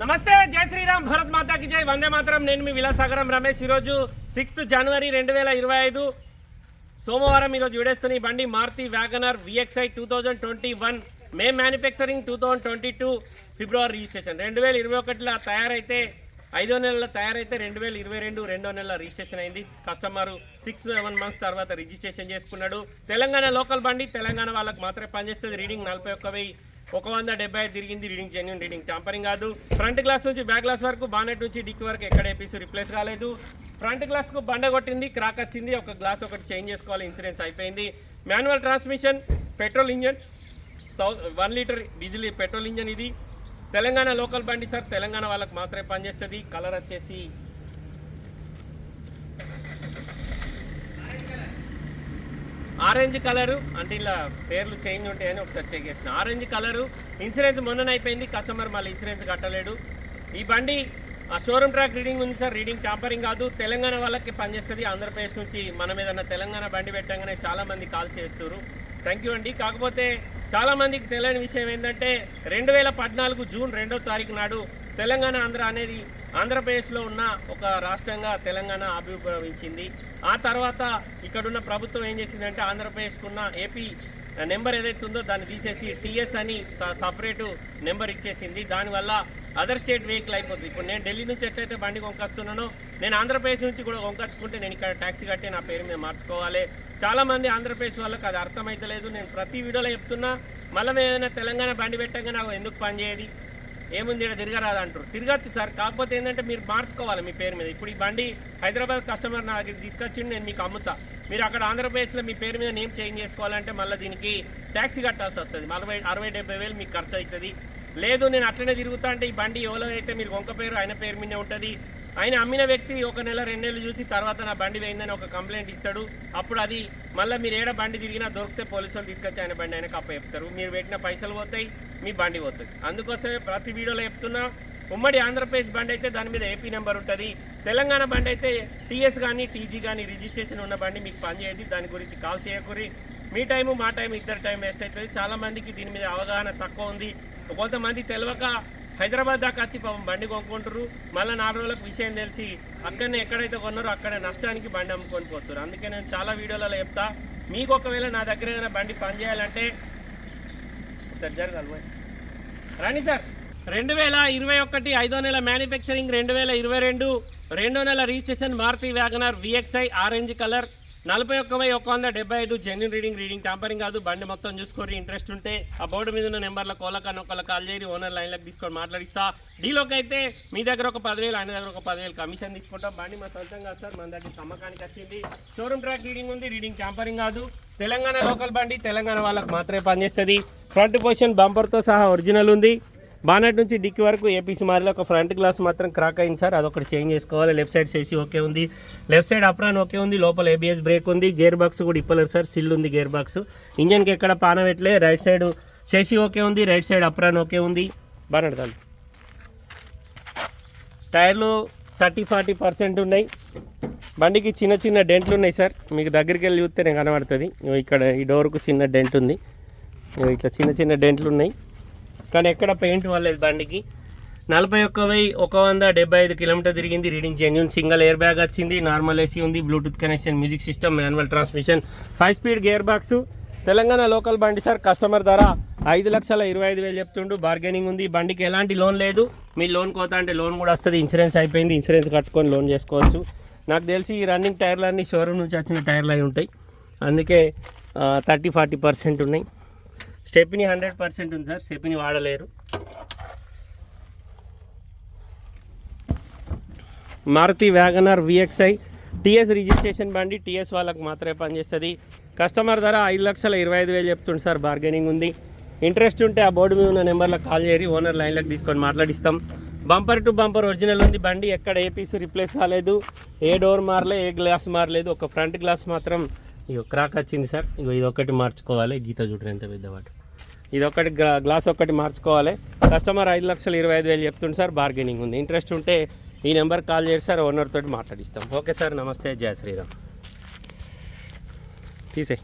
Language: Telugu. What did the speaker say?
నమస్తే జై శ్రీరామ్ భరత్ మాతాకి జై. వందే మాత్రం నేను మీ విలాసాగరం రమేష్. ఈరోజు సిక్స్త్ జనవరి రెండు వేల ఇరవై ఐదు సోమవారం ఈరోజు విడేస్తున్న ఈ బండి Maruti WagonR VXI two thousand twenty one May manufacturing two thousand twenty two February registration. రెండు వేల ఇరవై ఒకటిలో తయారైతే ఐదో నెలలో తయారైతే రెండు వేల ఇరవై రెండు రెండో నెల రిజిస్ట్రేషన్ అయింది. కస్టమర్ సిక్స్ సెవెన్ మంత్స్ తర్వాత రిజిస్ట్రేషన్ చేసుకున్నాడు. తెలంగాణ లోకల్ బండి తెలంగాణ వాళ్ళకి మాత్రమే పనిచేస్తుంది. రీడింగ్ నలభై ఒక్క వెయ్యి ఒక వంద డెబ్బై ఐదు తిరిగింది రీడింగ్ జెన్యున్ రీడింగ్. టెంపరింగ్ కాదు. ఫ్రంట్ గ్లాస్ నుంచి బ్యాక్ గ్లాస్ వరకు బానెట్ నుంచి డిక్ వరకు ఎక్కడ ఏపీస్ రిప్లేస్ కాలేదు. ఫ్రంట్ గ్లాస్కు బండ కొట్టింది క్రాక్ వచ్చింది. ఒక గ్లాస్ ఒకటి చేంజ్ చేసుకోవాలి ఇన్సూరెన్స్ అయిపోయింది. Manual transmission petrol engine one litre diesel petrol engine ఇది. తెలంగాణ లోకల్ బండి సార్ తెలంగాణ వాళ్ళకి మాత్రమే పనిచేస్తుంది. కలర్ వచ్చేసి ఆరెంజ్ కలరు అంటే ఇలా పేర్లు చేంజ్ ఉంటాయని ఒకసారి చెక్ చేసిన. ఆరెంజ్ కలరు ఇన్సూరెన్స్ మొన్న అయిపోయింది కస్టమర్ మళ్ళీ ఇన్సూరెన్స్ కట్టలేడు. ఈ బండి ఆ షోరూమ్ ట్రాక్ రీడింగ్ ఉంది సార్ రీడింగ్ టాంపరింగ్ కాదు తెలంగాణ వాళ్ళకి పనిచేస్తుంది. ఆంధ్రప్రదేశ్ నుంచి మనం ఏదన్నా తెలంగాణ బండి పెట్టగానే చాలామంది కాల్ చేస్తారు థ్యాంక్ యూ అండి. కాకపోతే చాలామందికి తెలియని విషయం ఏంటంటే రెండు వేల పద్నాలుగు జూన్ రెండో తారీఖు నాడు తెలంగాణ ఆంధ్ర అనేది ఆంధ్రప్రదేశ్లో ఉన్న ఒక రాష్ట్రంగా తెలంగాణ ఆవిర్భవించింది ఆ తర్వాత ఇక్కడున్న ప్రభుత్వం ఏం చేసిందంటే ఆంధ్రప్రదేశ్కు ఉన్న ఏపీ నెంబర్ ఏదైతే ఉందో దాన్ని తీసేసి టీఎస్ అని సపరేటు నెంబర్ ఇచ్చేసింది. దానివల్ల అదర్ స్టేట్ వెహికల్ అయిపోతుంది ఇప్పుడు నేను ఢిల్లీ నుంచి ఎట్లయితే బండి కొనుకొస్తున్నానో నేను ఆంధ్రప్రదేశ్ నుంచి కూడా కొనుకొచ్చుకుంటే నేను ఇక్కడ ట్యాక్సీ కట్టి నా పేరు మీద మార్చుకోవాలి. చాలా మంది ఆంధ్రప్రదేశ్ వాళ్ళకి అది అర్థమైతలేదు. నేను ప్రతి వీడియోలో చెప్తున్నా మళ్ళీ ఏదైనా తెలంగాణ బండి పెట్టంగా నాకు ఎందుకు పనిచేయదు? ఏముంది ఇక్కడ తిరగరాదు అంటారు. తిరగచ్చు సార్ కాకపోతే ఏంటంటే మీరు మార్చుకోవాలి మీ పేరు మీద. ఇప్పుడు ఈ బండి హైదరాబాద్ కస్టమర్ నా దగ్గర తీసుకొచ్చిండి నేను మీకు అమ్ముతా. మీరు అక్కడ ఆంధ్రప్రదేశ్లో మీ పేరు మీద నేమ్ చేంజ్ చేసుకోవాలంటే మళ్ళీ దీనికి ట్యాక్సీ కట్టాల్సి వస్తుంది. నలభై అరవై డెబ్బై వేలు మీకు ఖర్చు అవుతుంది లేదు నేను అట్లనే తిరుగుతా అంటే ఈ బండి ఎవరో అయితే మీరు వంక పేరు ఆయన పేరు మీదే ఉంటుంది. ఆయన అమ్మిన వ్యక్తి ఒక నెల రెండు నెలలు చూసి తర్వాత నా బండి వేయిందని ఒక కంప్లైంట్ ఇస్తాడు. అప్పుడు అది మళ్ళీ మీరు ఏడ బండి తిరిగినా దొరికితే పోలీసులు తీసుకొచ్చి ఆయన బండి ఆయనకు అప్ప చెప్తారు మీరు పెట్టిన పైసలు పోతాయి. మీ బండి పోతుంది. అందుకోసమే ప్రతి వీడియోలో చెప్తున్నా ఉమ్మడి ఆంధ్రప్రదేశ్ బండి అయితే దాని మీద ఏపీ నెంబర్ ఉంటుంది. తెలంగాణ బండి అయితే టీఎస్ కానీ టీజీ కానీ రిజిస్ట్రేషన్ ఉన్న బండి మీకు పనిచేయదు దాని గురించి కాల్ చేయకూరి మీ టైము మా టైం ఇద్దరు టైం వేస్ట్ అవుతుంది. చాలామందికి దీని మీద అవగాహన తక్కువ ఉంది. కొంతమంది తెలియక హైదరాబాద్ దాకా వచ్చి పాపం బండి కొనుక్కుంటారు మళ్ళీ నాలుగు రోజులకు విషయం తెలిసి అక్కడనే ఎక్కడైతే కొన్నారో అక్కడ నష్టానికి బండి అమ్ముకొని పోతారు అందుకే నేను చాలా వీడియోలలో చెప్తా మీకు ఒకవేళ నా దగ్గర ఏదైనా బండి పని చేయాలంటే జరగాలి రండి సార్. రెండు వేల ఇరవై ఒకటి ఐదో నెల మ్యానుఫ్యాక్చరింగ్ రెండు వేల ఇరవై రెండు రెండో నెల registration Maruti WagonR VXI orange colour నలభై ఒక్క వెయ్యి ఒక వంద డెబ్బై ఐదు జెన్యున్ రీడింగ్ రీడింగ్ టాంపరింగ్ కాదు. బండి మొత్తం చూసుకొని ఇంట్రెస్ట్ ఉంటే ఆ బోర్డు మీద ఉన్న నెంబర్ల కోలక ఒకళ్ళ కాల్ చేరి ఓనర్ లైన్లకు తీసుకొని మాట్లాడిస్తా. డీలోకి అయితే మీ దగ్గర ఒక పదివేలు ఆయన దగ్గర ఒక పదివేలు కమిషన్ తీసుకుంటాం. బండి మా సొంతం కాదు సార్ మన దగ్గర అమ్మకానికి వచ్చింది. షోరూమ్ ట్రాక్ రీడింగ్ ఉంది రీడింగ్ టాంపరింగ్ కాదు. తెలంగాణ లోకల్ బండి తెలంగాణ వాళ్ళకి మాత్రమే పనిచేస్తుంది. ఫ్రంట్ పొజిషన్ బంపర్తో సహా ఒరిజినల్ ఉంది. బానెట్ నుంచి డిక్కి వరకు ఏపీసీ మారిలో ఒక ఫ్రంట్ గ్లాస్ మాత్రం క్రాక్ అయింది సార్. అదొకటి చేంజ్ చేసుకోవాలి. లెఫ్ట్ సైడ్ చేసి ఓకే ఉంది. లెఫ్ట్ సైడ్ అప్రాన్ ఓకే ఉంది. లోపల ఏబిఎస్ బ్రేక్ ఉంది. గేర్ బాక్స్ కూడా ఇప్పలేరు సార్. సిల్ ఉంది గేర్ బాక్స్. ఇంజన్కి ఎక్కడ పాన పెట్టలే. రైట్ సైడ్ చేసి ఓకే ఉంది. రైట్ సైడ్ అప్రాన్ ఓకే ఉంది. బాగా దాన్ని టైర్లు థర్టీ ఫార్టీ పర్సెంట్ ఉన్నాయి. బండికి చిన్న చిన్న డెంట్లు ఉన్నాయి సార్. మీకు దగ్గరికి వెళ్ళి చూస్తే నేను కనబడుతుంది ఇక్కడ ఈ డోర్కు చిన్న డెంట్ ఉంది. ఇట్లా చిన్న చిన్న డెంట్లు ఉన్నాయి. కానీ ఎక్కడ పెయింట్ వాళ్ళేది బండికి. నలభై ఒక్క వెయ్యి ఒక వంద డెబ్బై ఐదు కిలోమీటర్ తిరిగింది. Reading genuine single air bag వచ్చింది. నార్మల్ ఏసీ ఉంది. Bluetooth connection music system manual transmission five speed gear box Telangana local బండి సార్ కస్టమర్ ధర ఐదు లక్షల ఇరవై ఐదు వేలు చెప్తుండు. బార్గెనింగ్ ఉంది. బండికి ఎలాంటి లోన్ లేదు. మీ లోన్ కోత అంటే లోన్ కూడా వస్తుంది. ఇన్సూరెన్స్ అయిపోయింది. ఇన్సూరెన్స్ కట్టుకొని లోన్ చేసుకోవచ్చు. నాకు తెలిసి ఈ రన్నింగ్ టైర్లన్నీ షోరూమ్ నుంచి వచ్చిన టైర్లు అయి ఉంటాయి. అందుకే థర్టీ ఫార్టీ పర్సెంట్ ఉన్నాయి. స్టెప్ని హండ్రెడ్ పర్సెంట్ ఉంది sir stepney వాడలేరు. Maruti WagonR VXI TS registration బండి టీఎస్ వాళ్ళకి మాత్రమే పనిచేస్తుంది. కస్టమర్ ధర ఐదు లక్షల ఇరవై ఐదు వేలు చెప్తుంది సార్ బార్గెనింగ్ ఉంది. ఇంట్రెస్ట్ ఉంటే ఆ బోర్డు మీద ఉన్న నెంబర్లో కాల్ చేయరి ఓనర్ లైన్లోకి తీసుకొని మాట్లాడిస్తాం. బంపర్ టు బంపర్ ఒరిజినల్ ఉంది బండి ఎక్కడ ఏ పీస్ రిప్లేస్ కాలేదు ఏ డోర్ మారలే ఏ గ్లాస్ మారలేదు ఒక ఫ్రంట్ గ్లాస్ మాత్రం ఇగో క్రాక్ వచ్చింది సార్. ఇగో ఇది ఒకటి మార్చుకోవాలి గీత చూడరు ఎంత పెద్దవాడు. ఇది ఒకటి గ్లాస్ ఒక్కటి మార్చుకోవాలి. కస్టమర్ ఐదు లక్షలు ఇరవై ఐదు వేలు చెప్తుంది సార్ బార్గెనింగ్ ఉంది. ఇంట్రెస్ట్ ఉంటే ఈ నెంబర్ కాల్ చేసి సార్ ఓనర్ తోటి మాట్లాడిస్తాం. ఓకే సార్ నమస్తే జయ శ్రీరామ్. తీసే